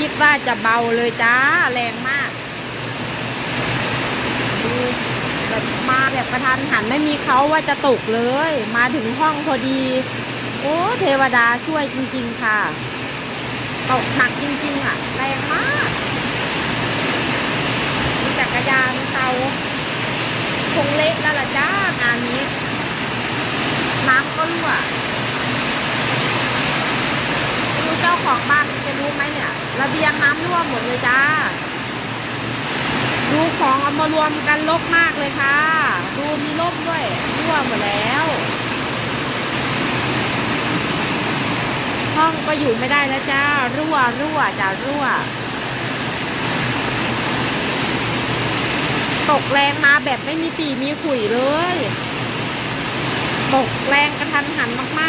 คิดว่าจะเบาเลยจ้าแรงมากดูแบบมาแบบกระทันหันไม่มีเขาว่าจะตกเลย มาถึงห้องพอดี โอ้เทวดาช่วยจริง ๆ ค่ะตกหนักจริง ๆ อะ แรงมากมีจักรยานเตาคงเละแล้วล่ะจ้างานนี้ น้ำก็รั่วไม่รู้เจ้าของบ้าน รู้ไหมเนี่ยระเบียงน้ำรั่วหมดเลยจ้า ดูของเอามารวมกันลกมากเลยค่ะ ดูมีร่มด้วยรั่วหมดแล้ว ห้องก็อยู่ไม่ได้แล้วจ้า รั่วรั่วจ้ารั่ว ตกแรงมาแบบไม่มีปีมีขุยเลย ตกแรงกระทันหันมากๆ